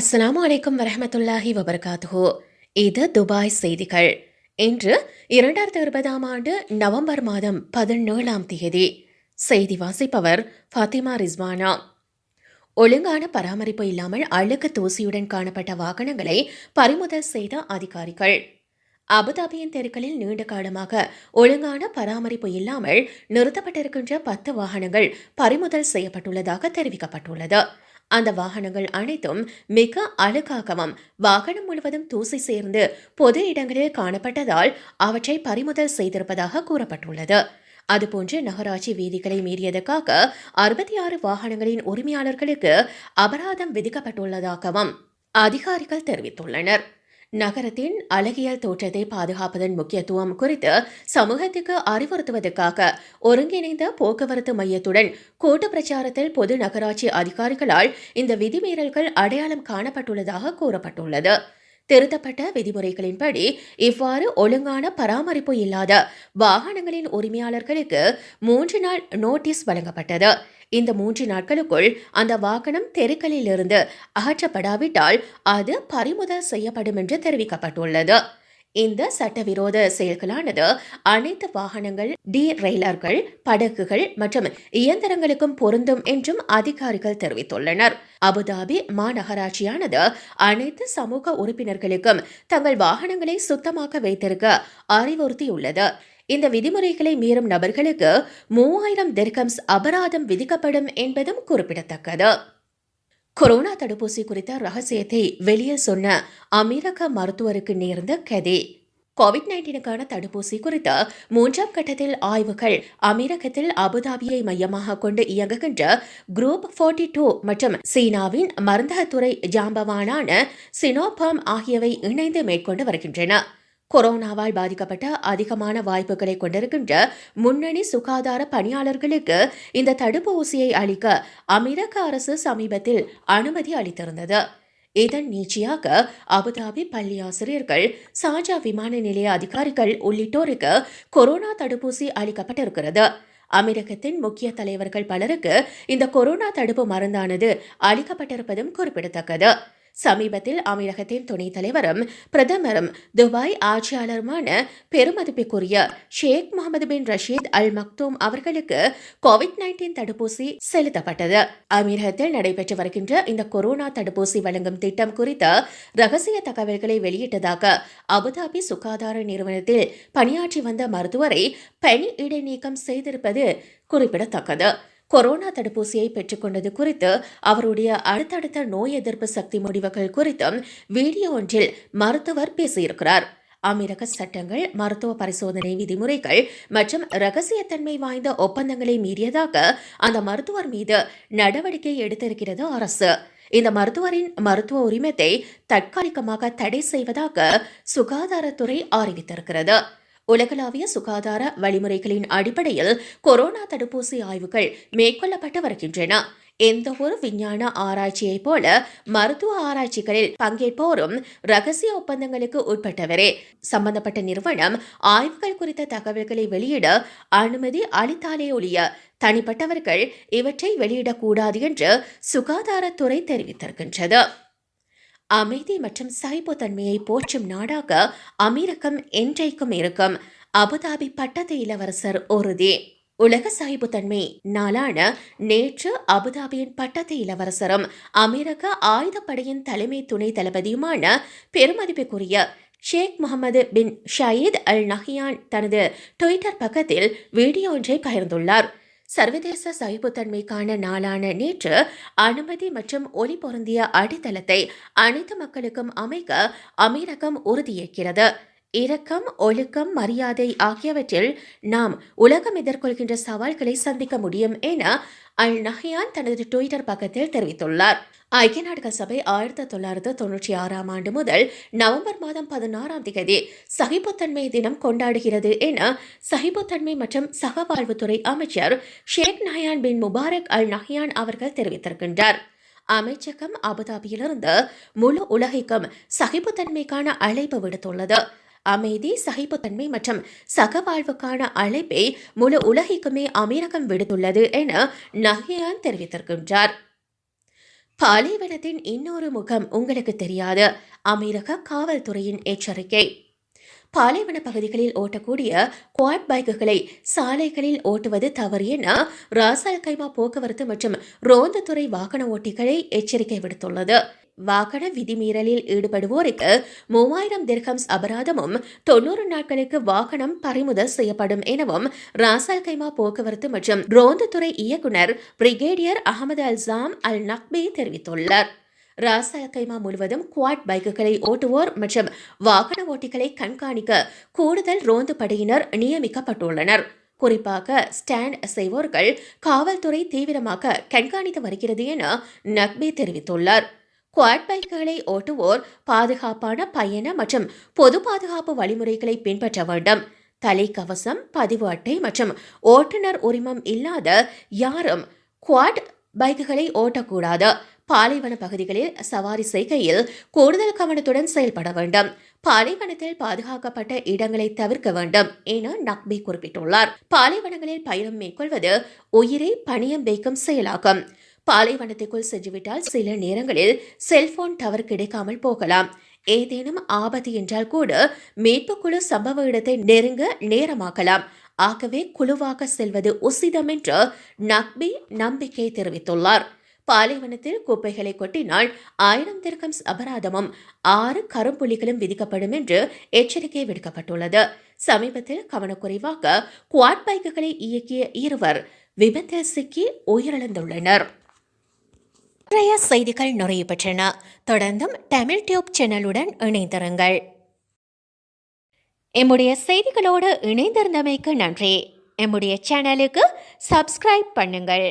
அஸ்லாம் வலைக்கம் வரமத்துல்லாஹி வபரகாத்துஹு. இது துபாய் செய்திகள். இன்று இரண்டாயிரத்தி இருபதாம் ஆண்டு நவம்பர் மாதம் பதினேழாம் தேதி செய்தி வாசிப்பவர் ஃபாத்திமா ரிஸ்வானா. ஒழுங்கான பராமரிப்பு இல்லாமல் அழுக்கு தூசியுடன் காணப்பட்ட வாகனங்களை பறிமுதல் செய்த அதிகாரிகள். அபுதாபியின் தெருக்களில் நீண்ட காலமாக ஒழுங்கான பராமரிப்பு இல்லாமல் நிறுத்தப்பட்டிருக்கின்ற பத்து வாகனங்கள் பறிமுதல் செய்யப்பட்டுள்ளதாக தெரிவிக்கப்பட்டுள்ளது. அந்த வாகனங்கள் அனைத்தும் மிக அழுக்காகவும் வாகனம் முழுவதும் தூசி சேர்ந்து பொது இடங்களில் காணப்பட்டதால் அவற்றை பறிமுதல் செய்திருப்பதாக கூறப்பட்டுள்ளது. அதுபோன்று நகராட்சி வீதிகளை மீறியதற்காக அறுபத்தி ஆறு வாகனங்களின் உரிமையாளர்களுக்கு அபராதம் விதிக்கப்பட்டுள்ளதாகவும் அதிகாரிகள் தெரிவித்துள்ளனர். நகரத்தின் அழகியல் தோற்றத்தை பாதுகாப்பதன் முக்கியத்துவம் குறித்து சமூகத்துக்கு அறிவுறுத்துவதற்காக ஒருங்கிணைந்த போக்குவரத்து மையத்துடன் கூட்டு பிரச்சாரத்தில் பொது நகராட்சி அதிகாரிகளால் இந்த விதிமீறல்கள் அடையாளம் காணப்பட்டுள்ளதாக கூறப்பட்டுள்ளது. திருத்தப்பட்ட விதிமுறைகளின்படி இவ்வாறு ஒழுங்கான பராமரிப்பு இல்லாத வாகனங்களின் உரிமையாளர்களுக்கு மூன்று நாள் நோட்டீஸ் வழங்கப்பட்டது. இந்த மூன்று நாட்களுக்குள் அந்த வாகனம் தெருக்களிலிருந்து அகற்றப்படாவிட்டால் அது பறிமுதல் செய்யப்படும் என்று தெரிவிக்கப்பட்டுள்ளது. இந்த சட்டவிரோத செயல்களானது அனைத்து வாகனங்கள் டி ரெய்லர்கள் படகுகள் மற்றும் இயந்திரங்களுக்கும் பொருந்தும் என்றும் அதிகாரிகள் தெரிவித்துள்ளனர். அபுதாபி மாநகராட்சியானது அனைத்து சமூக உறுப்பினர்களுக்கும் தங்கள் வாகனங்களை சுத்தமாக வைத்திருக்க அறிவுறுத்தியுள்ளது. இந்த விதிமுறைகளை மீறும் நபர்களுக்கு மூவாயிரம் திர்கம்ஸ் அபராதம் விதிக்கப்படும் என்பதும் குறிப்பிடத்தக்கது. கொரோனா தடுப்பூசி குறித்த ரகசியத்தை வெளியே சொன்ன அமெரிக்க மருத்துவருக்கு நேர்ந்த கதி. கோவிட் நைன்டீனுக்கான தடுப்பூசி குறித்த மூன்றாம் கட்டத்தில் ஆய்வுகள் அமெரிக்கத்தில் அபுதாபியை மையமாக கொண்டு இயங்குகின்ற குரூப் ஃபோர்ட்டி டூ மற்றும் சீனாவின் மருந்தகத்துறை ஜாம்பவானான சினோபாம் ஆகியவை இணைந்து மேற்கொண்டு வருகின்றன. கொரோனாவால் பாதிக்கப்பட்ட அதிகமான வாய்ப்புகளை கொண்டிருக்கின்ற முன்னணி சுகாதார பணியாளர்களுக்கு இந்த தடுப்பு ஊசியை அளிக்க அமெரிக்க அரசு சமீபத்தில் அனுமதி அளித்திருந்தது. இதன் நீட்சியாக அபுதாபி பள்ளி ஆசிரியர்கள் சாஜா விமான நிலைய அதிகாரிகள் உள்ளிட்டோருக்கு கொரோனா தடுப்பூசி அளிக்கப்பட்டிருக்கிறது. அமெரிக்கத்தின் முக்கிய தலைவர்கள் பலருக்கு இந்த கொரோனா தடுப்பு மருந்தானது அளிக்கப்பட்டிருப்பதும் குறிப்பிடத்தக்கது. சமீபத்தில் அமீரகத்தின் துணைத் தலைவரும் பிரதமரும் துபாய் ஆட்சியாளருமான பெருமதிப்பிற்குரிய Sheikh Mohammed bin Rashid Al Maktoum அவர்களுக்கு கோவிட் நைன்டீன் தடுப்பூசி செலுத்தப்பட்டது. அமீரகத்தில் நடைபெற்று வருகின்ற இந்த கொரோனா தடுப்பூசி வழங்கும் திட்டம் குறித்த ரகசிய தகவல்களை வெளியிட்டதாக அபுதாபி சுகாதார நிறுவனத்தில் பணியாற்றி வந்த மருத்துவரை பணி இடைநீக்கம் செய்திருப்பது குறிப்பிடத்தக்கது. கொரோனா தடுப்பூசியை பெற்றுக்கொண்டது குறித்து அவருடைய அடுத்தடுத்த நோய் எதிர்ப்பு சக்தி முடிவுகள் குறித்தும் வீடியோ ஒன்றில் மருத்துவர் பேசியிருக்கிறார். அமீரக சட்டங்கள் மருத்துவ பரிசோதனை விதிமுறைகள் மற்றும் ரகசியத்தன்மை வாய்ந்த ஒப்பந்தங்களை மீறியதாக அந்த மருத்துவர் மீது நடவடிக்கை எடுத்திருக்கிறது அரசு. இந்த மருத்துவரின் மருத்துவ உரிமத்தை தற்காலிகமாக தடை செய்வதாக சுகாதாரத்துறை அறிவித்திருக்கிறது. உலகளாவிய சுகாதார வழிமுறைகளின் அடிப்படையில் கொரோனா தடுப்பூசி ஆய்வுகள் மேற்கொள்ளப்பட்டு வருகின்றன. எந்த ஒரு விஞ்ஞான ஆராய்ச்சியைப் போல மருத்துவ ஆராய்ச்சிகளில் பங்கேற்போரும் ரகசிய ஒப்பந்தங்களுக்கு உட்பட்டவரே. சம்பந்தப்பட்ட நிறுவனம் ஆய்வுகள் குறித்த தகவல்களை வெளியிட அனுமதி அளித்தாலே ஒழிய தனிப்பட்டவர்கள் இவற்றை வெளியிடக்கூடாது என்று சுகாதாரத்துறை தெரிவித்திருக்கின்றது. அமைதி மற்றும் சைபோத்தன்மையை போற்றும் நாடாக அமீரகம் என்றைக்கும் இருக்கும். அபுதாபி பட்டத்து இளவரசர் உறுதி. உலக சாய்புத்தன்மை நாளான நேற்று அபுதாபியின் பட்டத்து இளவரசரும் அமெரிக்க ஆயுதப்படையின் தலைமை துணை தளபதியுமான பெருமதிப்புக்குரிய Sheikh Mohammed bin Zayed Al Nahyan தனது ட்விட்டர் பக்கத்தில் வீடியோ ஒன்றை பகிர்ந்துள்ளார். சர்வதேச சகிப்புத்தன்மைக்கான நாளான நேற்று அனுமதி மற்றும் ஒலி பொருந்திய அடித்தளத்தை அனைத்து மக்களுக்கும் அமைக்க அமீரகம் உறுதியேற்கிறது. இரக்கம் ஒழுக்கம் மரியாதை ஆகியவற்றில் நாம் உலகம் எதிர்கொள்கின்ற சவால்களை சந்திக்க முடியும் என அல் நஹியான் தனது ட்விட்டர் பக்கத்தில் தெரிவித்துள்ளார். ஐக்கிய நாடுகள் சபை ஆயிரத்தி தொள்ளாயிரத்து தொன்னூற்றி ஆறாம் ஆண்டு முதல் நவம்பர் மாதம் பதினாறாம் தேதி சகிப்புத்தன்மை தினம் கொண்டாடுகிறது என சகிப்புத்தன்மை மற்றும் சகவாழ்வுத்துறை அமைச்சர் ஷேக் நஹயான் பின் முபாரக் அல் நஹியான் அவர்கள் தெரிவித்திருக்கின்றார். அமைச்சகம் அபுதாபியிலிருந்து முழு உலகிற்கும் சகிப்புத்தன்மைக்கான அழைப்பு விடுத்துள்ளது. அமைதி சகிப்புத்தன்மை மற்றும் சகவாழ்வுக்கான அழைப்பை முழு உலகிற்குமே அமீரகம் விடுத்துள்ளது என நஹியான் தெரிவித்திருக்கின்றார். பாலைவனத்தின் இன்னொரு முகம் உங்களுக்கு தெரியாது. அமீரக காவல்துறையின் எச்சரிக்கை. பாலைவன பகுதிகளில் ஓட்டக்கூடிய குவாட் பைக்குகளை சாலைகளில் ஓட்டுவது தவறு என ராசால் கைமா போக்குவரத்து மற்றும் ரோந்துத்துறை வாகன ஓட்டிகளை எச்சரிக்கை விடுத்துள்ளது. வாகன விதிமீறலில் ஈடுபடுவோருக்கு மூவாயிரம் திர்கம்ஸ் அபராதமும் தொன்னூறு நாட்களுக்கு வாகனம் பறிமுதல் செய்யப்படும் எனவும் ராசால் கைமா போக்குவரத்து மற்றும் ரோந்துத்துறை இயக்குனர் பிரிகேடியர் அகமது அல்சாம் அல் நக்பி தெரிவித்துள்ளார். ராசால் கைமா முழுவதும் குவாட் பைக்குகளை ஓட்டுவோர் மற்றும் வாகன ஓட்டிகளை கண்காணிக்க கூடுதல் ரோந்து படையினர் நியமிக்கப்பட்டுள்ளனர். குறிப்பாக ஸ்டாண்ட் செய்வோர்கள் காவல்துறை தீவிரமாக கண்காணித்து வருகிறது என நக்பி தெரிவித்துள்ளார். குவாட் பைக்குகளை ஓட்டுவோர் பாதுகாப்பான பயண மற்றும் பொது பாதுகாப்பு வழிமுறைகளை பின்பற்ற வேண்டும். தலைக்கவசம் பதிவு அட்டை மற்றும் ஓட்டுநர் உரிமம் இல்லாத யாரும் குவாட் பைக்குகளை ஓட்டக்கூடாது. பாலைவன பகுதிகளில் சவாரி செய்கையில் கூடுதல் கவனத்துடன் செயல்பட வேண்டும். பாலைவனத்தில் பாதுகாக்கப்பட்ட இடங்களை தவிர்க்க வேண்டும் என நக்பி குறிப்பிட்டுள்ளார். பாலைவனங்களில் பயணம் மேற்கொள்வது உயிரை பணியம் வைக்கும் செயலாகும். பாலைவனத்துக்குள் சென்றுவிட்டால் சில நேரங்களில் செல்போன் டவர் கிடைக்காமல் போகலாம். ஏதேனும் ஆபத்து என்றால் கூட மீட்பு குழு சம்பவ இடத்தை நெருங்க நேரமாகலாம் ஆகவே குழுவாக செல்வது உசிதம் என்று நக்பி நம்பிக்கை தெரிவித்துள்ளார். பாலைவனத்தில் குப்பைகளை கொட்டினால் ஆயிரம் திர்கம்ஸ் அபராதமும் ஆறு கரும்புலிகளும் விதிக்கப்படும் என்று எச்சரிக்கை விடுக்கப்பட்டுள்ளது. சமீபத்தில் கவனக்குறைவாக குவாட் பைக்குகளை இயக்கிய இருவர் விபத்தில் சிக்கி உயிரிழந்துள்ளனர். நிறைய செய்திகள் நிறைய பெற்றன தொடர்ந்தும் தமிழ் டியூப் சேனலுடன் இணைந்திருங்கள். எம்முடைய செய்திகளோடு இணைந்திருந்தமைக்கு நன்றி. எம்முடைய சேனலுக்கு சப்ஸ்கிரைப் பண்ணுங்கள்.